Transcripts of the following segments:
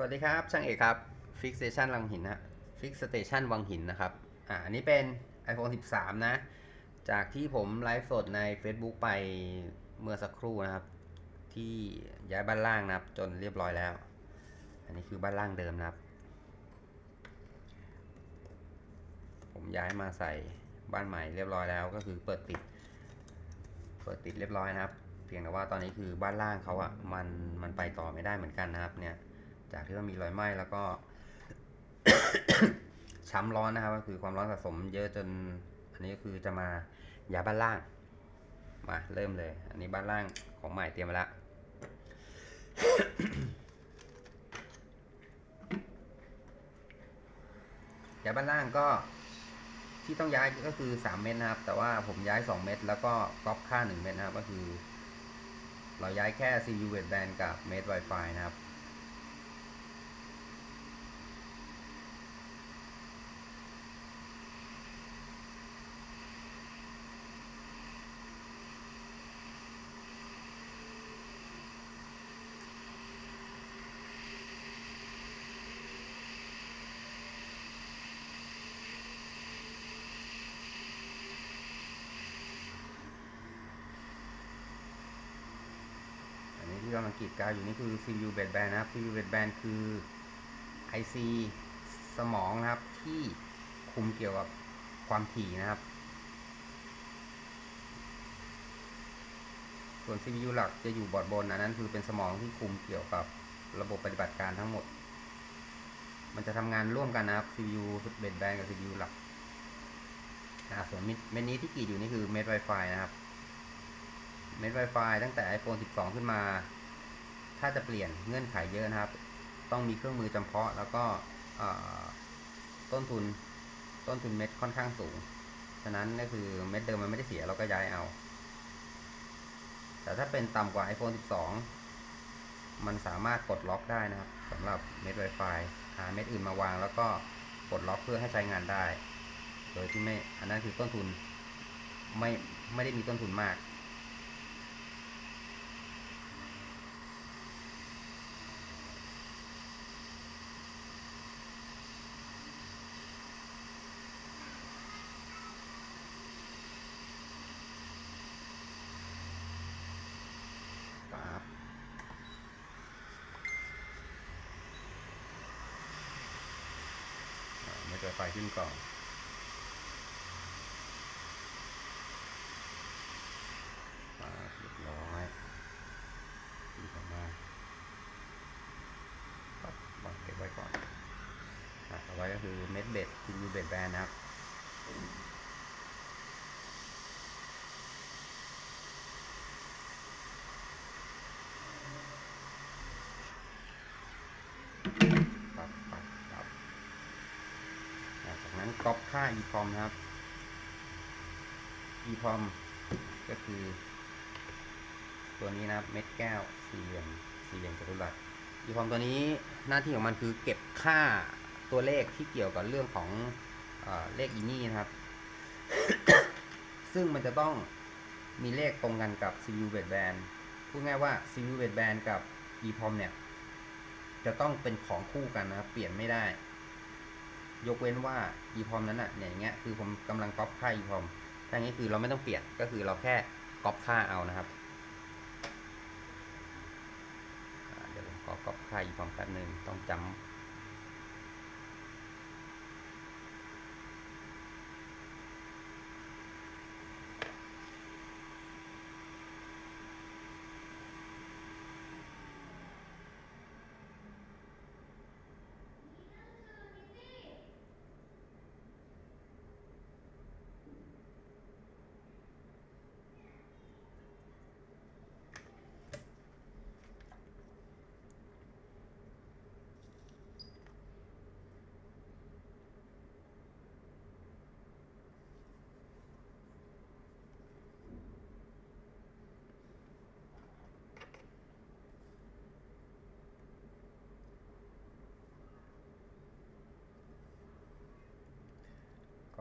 สวัสดีครับ ช่างเอกครับ Fix Station วังหินนะ Fix Station วังหินนะครับ อ่าอันนี้เป็น iPhone 13 นะ จากที่ผมไลฟ์สดใน Facebook ไปเมื่อสักครู่นะครับ ที่ย้ายบ้านล่างนะครับ จนเรียบร้อยแล้ว อันนี้คือบ้านล่างเดิมนะครับ ผมย้ายมาใส่บ้านใหม่เรียบร้อยแล้ว ก็คือเปิดติด เปิดติดเรียบร้อยนะครับ เพียงแต่ว่าตอนนี้คือบ้านล่างเขาอะมันมันไปต่อไม่ได้เหมือนกันนะครับเนี่ย จากที่ว่ามีรอยไหม้แล้วก็ช้ำร้อนนะครับ ก็คือความร้อนสะสมเยอะจน อันนี้ก็คือจะมาย้ายบ้านล่าง มาเริ่มเลย อันนี้บ้านล่างของใหม่เตรียมมาแล้วย้ายบ้านล่างก็ที่ต้องย้ายก็คือ3เมตรนะครับ แต่ว่าผมย้าย2เมตรแล้วก็ก๊อปค่า1เมตรนะครับ ก็คือ เราย้ายแค่ CPU w e d band กับเมตร Wi-Fi นะครับ กำลังกรีดกาวอยู่นี่คือ CPU bed band นะครับ CPU bed band คือ IC สมองนะครับที่คุมเกี่ยวกับความถี่นะครับ ส่วน CPU หลักจะอยู่บอร์ดบนอันนั้นคือเป็นสมองที่คุมเกี่ยวกับระบบปฏิบัติการทั้งหมด มันจะทำงานร่วมกันนะครับ CPU bed band กับ CPU หลักอ่าส่วนเม็ดนี้ที่กรีดอยู่นี่คือเม็ด Wi-Fi นะครับ เม็ด Wi-Fi ตั้งแต่ iPhone 12 ขึ้นมา ถ้าจะเปลี่ยนเงื่อนไขเยอะนะครับ ต้องมีเครื่องมือจำเพาะ แล้วก็ต้นทุนต้นทุนเม็ดค่อนข้างสูง ฉะนั้นก็คือเม็ดเดิมมันไม่ได้เสียเราก็ย้ายเอา แต่ถ้าเป็นต่ำกว่า iPhone 12 มันสามารถกดล็อกได้นะครับสำหรับเม็ด Wi-Fi หาเม็ดอื่นมาวาง แล้วก็กดล็อกเพื่อให้ใช้งานได้ โดยที่ไม่ อันนั้นคือต้นทุนไม่ไม่ได้มีต้นทุนมาก ปั๊บอ่า ไม่เจอไฟขึ้นก่อนปั๊บเรียบร้อยดีออกมาปั๊บวางเก็บไว้ก่อนเอาไว้ก็คือเม็ดเบ็ดคือเบ็ดแบนนะครับ ปับปับปับอ่าจา ก๊อปค่า EPROM นะครับ EPROM ก็คือ ตัวนี้นะครับเม็ดแก้วสี่เหลี่ยมสี่เหลี่ยมจัตุรัส EPROM ตัวนี้หน้าที่ของมันคือเก็บค่าตัวเลขที่เกี่ยวกับเรื่องของเอเลขอีนี่นะครับ ซึ่งมันจะต้องมีเลขตรงกันกับ CPU bed band พูดง่ายว่า CPU bed band กับ EPROM เนี่ย จะต้องเป็นของคู่กันนะครับ เปลี่ยนไม่ได้ ยกเว้นว่า EPROM นั้นอะเนี่ยอย่างเงี้ยคือผมกำลังก๊อปค่า EPROM ถ้าอย่างนี้คือเราไม่ต้องเปลี่ยนก็คือเราแค่ก๊อปค่าเอานะครับเดี๋ยวผมขอก๊อปค่า EPROM แป๊บนึงต้องจำ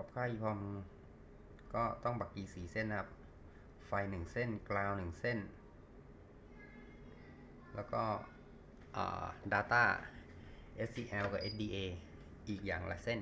อบค่ายพอมก็ต้องบักกีสีเส้นนะครับ ไฟหนึ่งเส้น กราวหนึ่งเส้น แล้วก็อ่า data SCL กับ SDA อีกอย่างละเส้น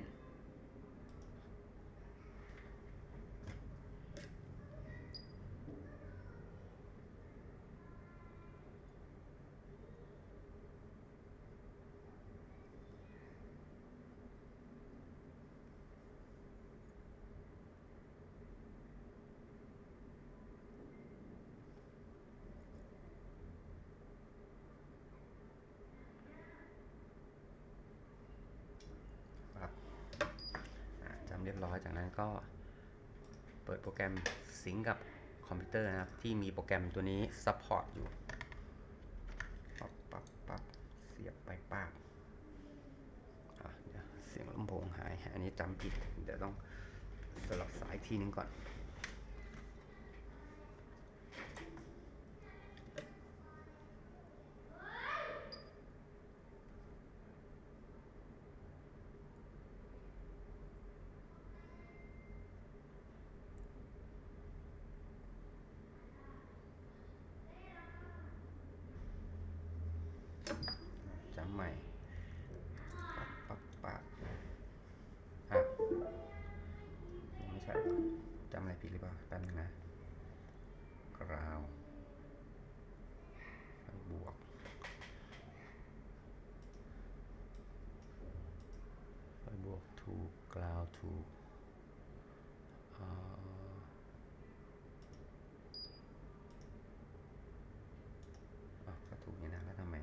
ครับอ่า จำเรียบจากนั้นก็เปิดโปรแกรมสิงกับคอมพิวเตอร์นะครับ ที่มีโปรแกรมตัวนี้ซัพพอร์ตอยู่ปั๊บปั๊บปั๊บเสียบไปปั๊บเดี๋ยวเสียงลำโพงหาย อันนี้จำผิด เดี๋ยวต้องสลับสายทีนึงก่อน กราวถูกอ่าอะก็ถูกนี่นะ แล้วทำไม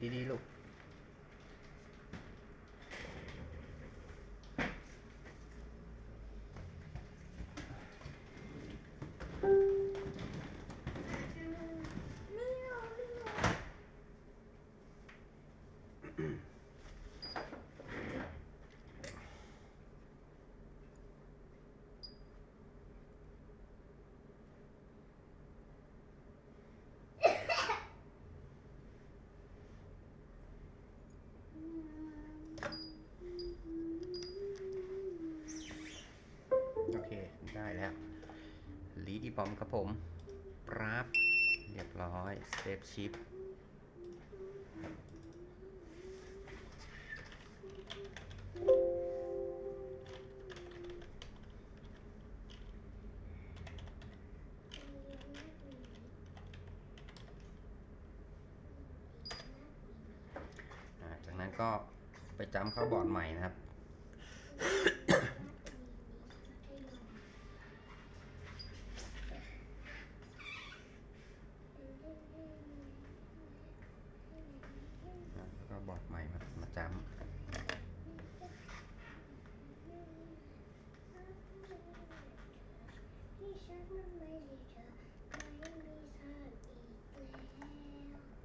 ปิดดี ได้แล้วลีดีบอมครับผมปรับเรียบร้อยเซฟชิป อ่าจากนั้นก็ไปจำเข้าบอร์ดใหม่นะครับ อ่าแล้วก็บอร์ดใหม่มามาจำ ที่ฉันนั้นไม่ได้เจอไม่มีทางอีกแล้ว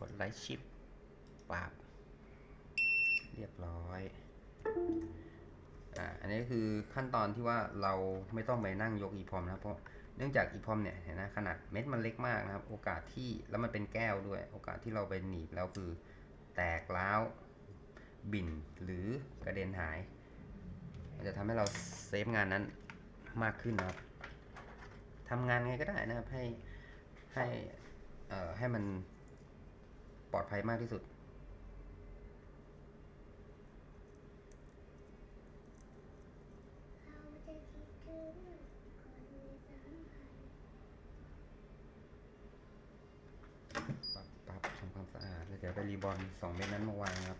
อ ไลท์ชิปปับเรียบร้อยอ่าอันนี้คือขั้นตอนที่ว่าเราไม่ต้องไปนั่งยก EPROM นะเพราะเนื่องจาก EPROM เนี่ยเห็นนะขนาดเม็ดมันเล็กมากนะครับ โอกาสที่แล้วมันเป็นแก้วด้วย โอกาสที่เราไปหนีบแล้วคือแตกร้าวบิ่นหรือกระเด็นหาย มันจะทำให้เราเซฟงานนั้นมากขึ้นนะครับทำงานไงก็ได้นะครับให้ให้เอ่อให้มัน ปลอดภัยมากที่สุด ปรับปรับทำความสะอาด แล้วเดี๋ยวไปรีบอนสองเม็ดนั้นมาวางครับ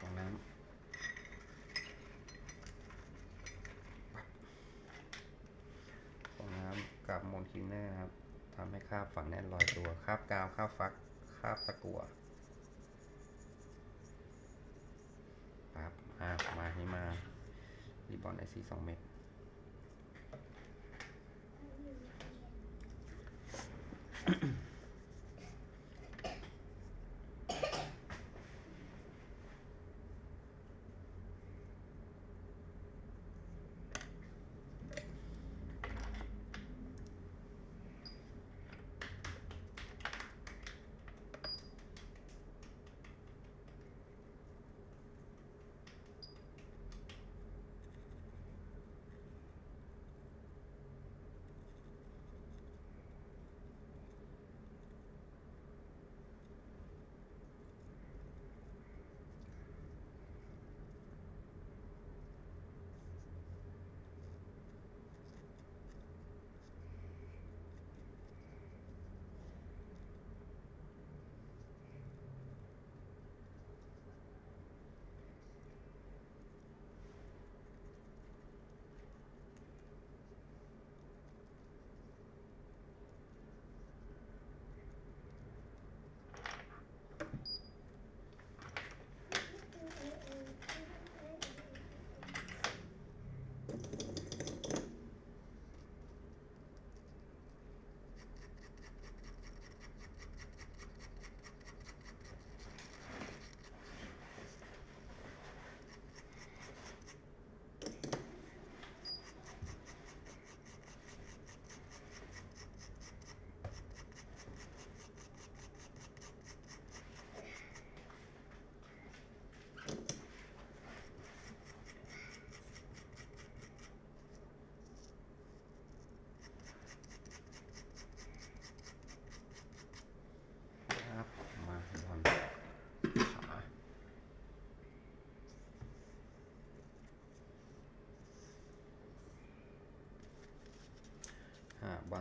ของน้ำของน้ำกับโมนคินเนอร์ครับ ทำให้คราบฝังแน่นลอยตัวคราบกาวคราบฟักคราบตะกั่วปั๊บอะมาให้มารีบอนไอซีสองเม็ด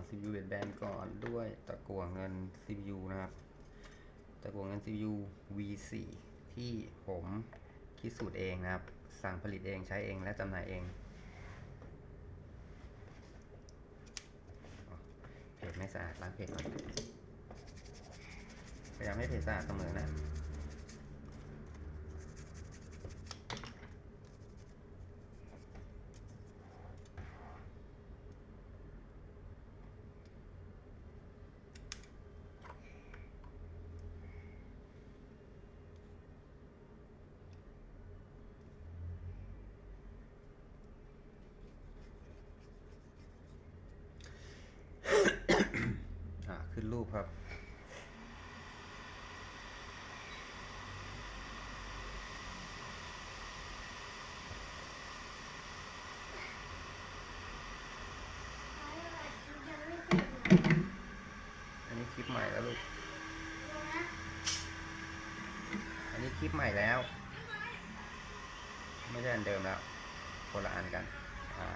CPU เบดแบนก่อนด้วยตะกั่วเงิน CPU นะครับ ตะกั่วเงิน CPU V4 ที่ผมคิดสูตรเองนะครับ สั่งผลิตเองใช้เองและจำหน่ายเองเพจไม่สะอาดล้างเพจก่อนพยายามให้เพจสะอาดเสมอนะ็นรูปครับ อันนี้คลิปใหม่แล้วลูก อันนี้คลิปใหม่แล้ว ไม่ใช่อันเดิมแล้วคนละอันกันอ่า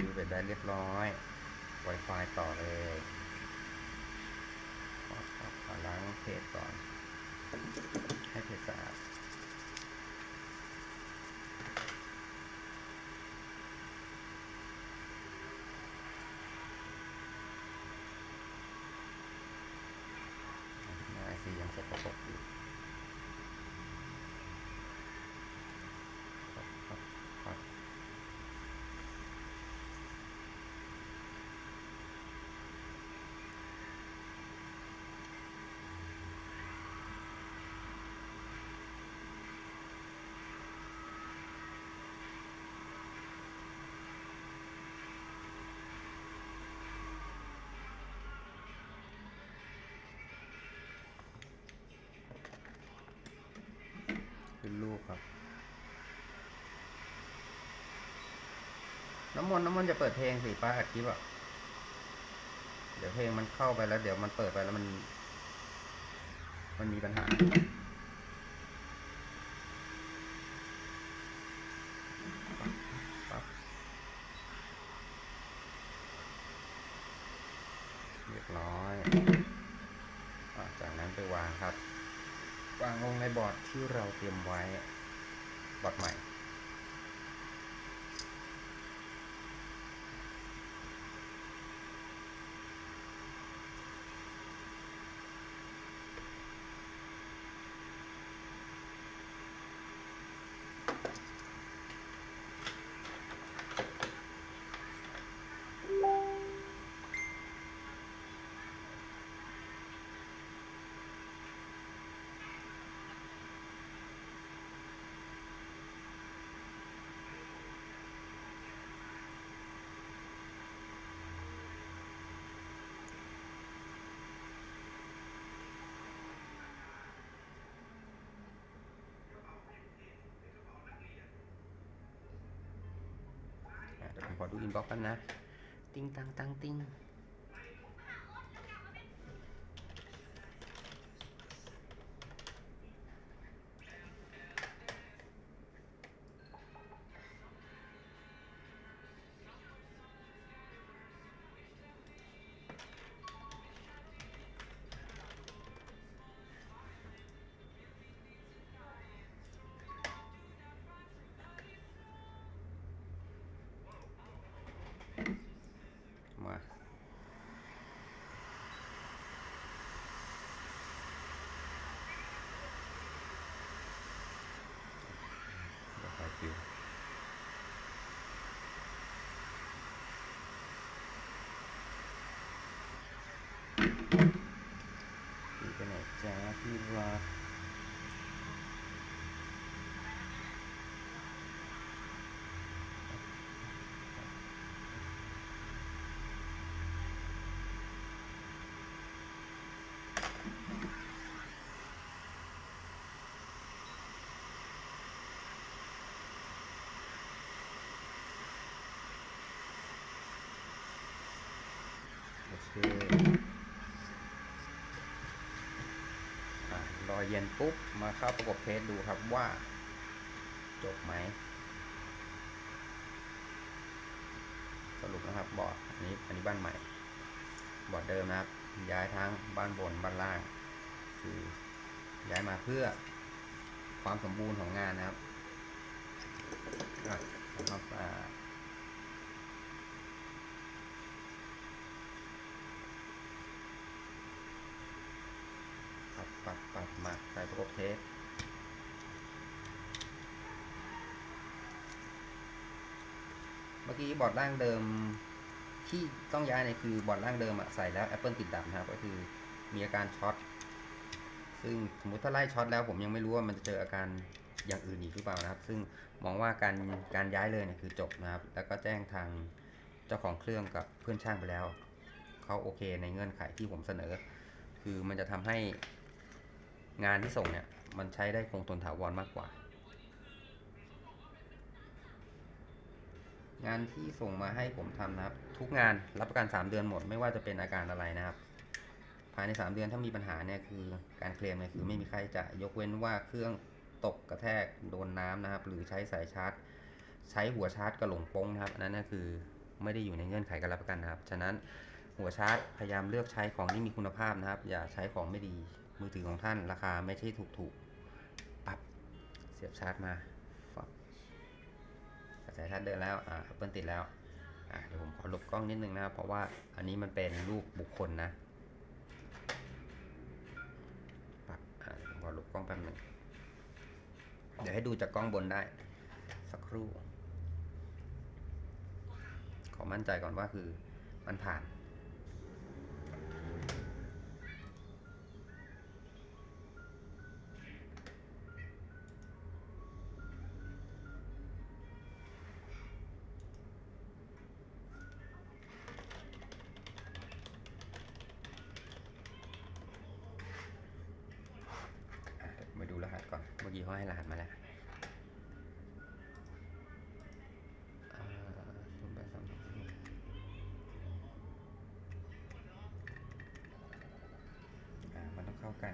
ดูเบ็ดได้เรียบร้อย Wi-Fi ต่อเลย ล้างเพจก่อน ให้เพจสะอาด หน้าไอซียังสกปรกอยู่ครับครับครับ ลูกครับ น้ำมนต์น้ำมนต์จะเปิดเพลงสิป้าอัดคลิปอะ เดี๋ยวเพลงมันเข้าไปแล้ว เดี๋ยวมันเปิดไปแล้วมัน มันมีปัญหาปั๊บเรียบร้อยอจากนั้นไปวางครับ วางลงในบอร์ดที่เราเตรียมไว้บอร์ดใหม่ ขอดูอินบ็อกซ์กันนะ ติ้งตังตังติ้ง อะรอเย็นปุ๊บมาเข้าประกบเทสดูครับว่า จบไหม สรุปนะครับบอร์ดอันนี้อันนี้บ้านใหม่ บอร์ดเดิมนะครับ ย้ายทั้งบ้านบนบ้านล่าง คือย้ายมาเพื่อความสมบูรณ์ของงานนะครับอะทำความสะอาดปัดปัดปัด ใส่ประกบเทสเมื่อกี้บอร์ดล่างเดิมที่ต้องย้ายเนี่ยคือบอร์ดล่างเดิมอะใส่แล้ว Apple ติดดับนะครับ ก็คือมีอาการช็อต ซึ่งสมมติถ้าไล่ช็อตแล้วผมยังไม่รู้ว่ามันจะเจออาการอย่างอื่นอีกหรือเปล่านะครับ ซึ่งมองว่าการการย้ายเลยเนี่ยคือจบนะครับ แล้วก็แจ้งทางเจ้าของเครื่องกับเพื่อนช่างไปแล้ว เขาโอเคในเงื่อนไขที่ผมเสนอ คือมันจะทำให้ งานที่ส่งเนี่ย มันใช้ได้คงทนถาวรมากกว่า งานที่ส่งมาให้ผมทำนะครับ ทุกงานรับประกัน 3 เดือนหมด ไม่ว่าจะเป็นอาการอะไรนะครับ ภายใน 3 เดือนถ้ามีปัญหาเนี่ยคือการเคลมเนี่ยคือไม่มีใครจะยกเว้นว่าเครื่องตกกระแทกโดนน้ำนะครับ หรือใช้สายชาร์จ ใช้หัวชาร์จกระหลงป้งนะครับอันนั้นก็คือไม่ได้อยู่ในเงื่อนไขการรับประกันนะครับ ฉะนั้นหัวชาร์จพยายามเลือกใช้ของที่มีคุณภาพนะครับ อย่าใช้ของไม่ดี มือถือของท่านราคาไม่ใช่ถูกๆปับเสียบชาร์จมาฟับกระแสชาร์จเดินแล้วอ่าเปิลติดแล้วอ่าเดี๋ยวผมขอหลบกล้องนิดนึงนะครับเพราะว่าอันนี้มันเป็นรูปบุคคลนะปับอ่าผมขอหลบกล้องแป๊บหนึงเดี๋ยวให้ดูจากกล้องบนได้ สักครู่ ขอมั่นใจก่อนว่าคือมันผ่าน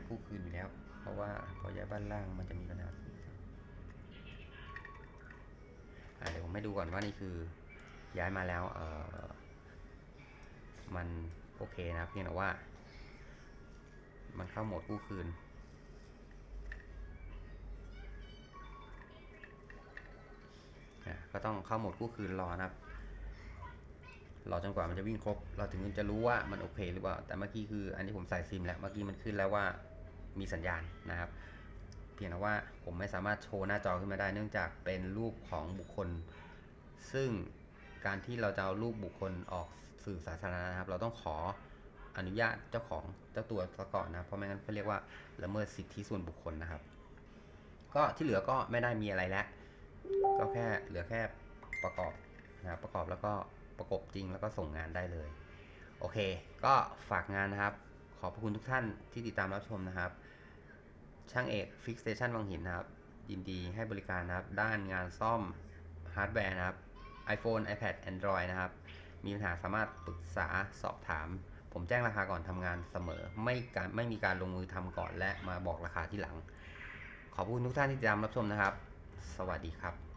คู่คืนอยู่แล้ว เพราะว่าพอย้ายบ้านล่างมันจะมีปัญหาเดี๋ยวผมให้ดูก่อนว่านี่คือย้ายมาแล้วเออมันโอเคนะเพียงแต่ว่า มันเข้าโหมดคู่คืนก็ต้องเข้าโหมดคู่คืนรอนะครับรอจนกว่ามันจะวิ่งครบ เราถึงจะรู้ว่ามันโอเคหรือเปล่า แต่เมื่อกี้คืออันนี้ผมใส่ซิมแล้ว เมื่อกี้มันขึ้นแล้วว่า มีสัญญาณนะครับ เพียงแต่ว่าผมไม่สามารถโชว์หน้าจอขึ้นมาได้ เนื่องจากเป็นรูปของบุคคล ซึ่งการที่เราจะเอารูปบุคคลออกสื่อสาธารณะนะครับ เราต้องขออนุญาตเจ้าของเจ้าตัวซะก่อนนะเพราะไม่งั้นเขาเรียกว่าละเมิดสิทธิส่วนบุคคลนะครับ ก็ที่เหลือก็ไม่ได้มีอะไรแล้วก็แค่เหลือแค่ประกอบนะรบประกอบแล้วก็ประกบจริงแล้วก็ส่งงานได้เลย โอเค ก็ฝากงานนะครับ ขอบพระคุณทุกท่านที่ติดตามรับชมนะครับ ช่างเอกฟิกสเตชันวังหินนะครับ ยินดีให้บริการนะครับ ด้านงานซ่อมฮาร์ดแวร์นะครับ iPhone iPad Android นะครับ มีปัญหาสามารถปรึกษาสอบถาม ผมแจ้งราคาก่อนทำงานเสมอ ไม่การไม่มีการลงมือทำก่อนและมาบอกราคาที่หลัง ขอบคุณทุกท่านที่ติดตามรับชมนะครับ สวัสดีครับ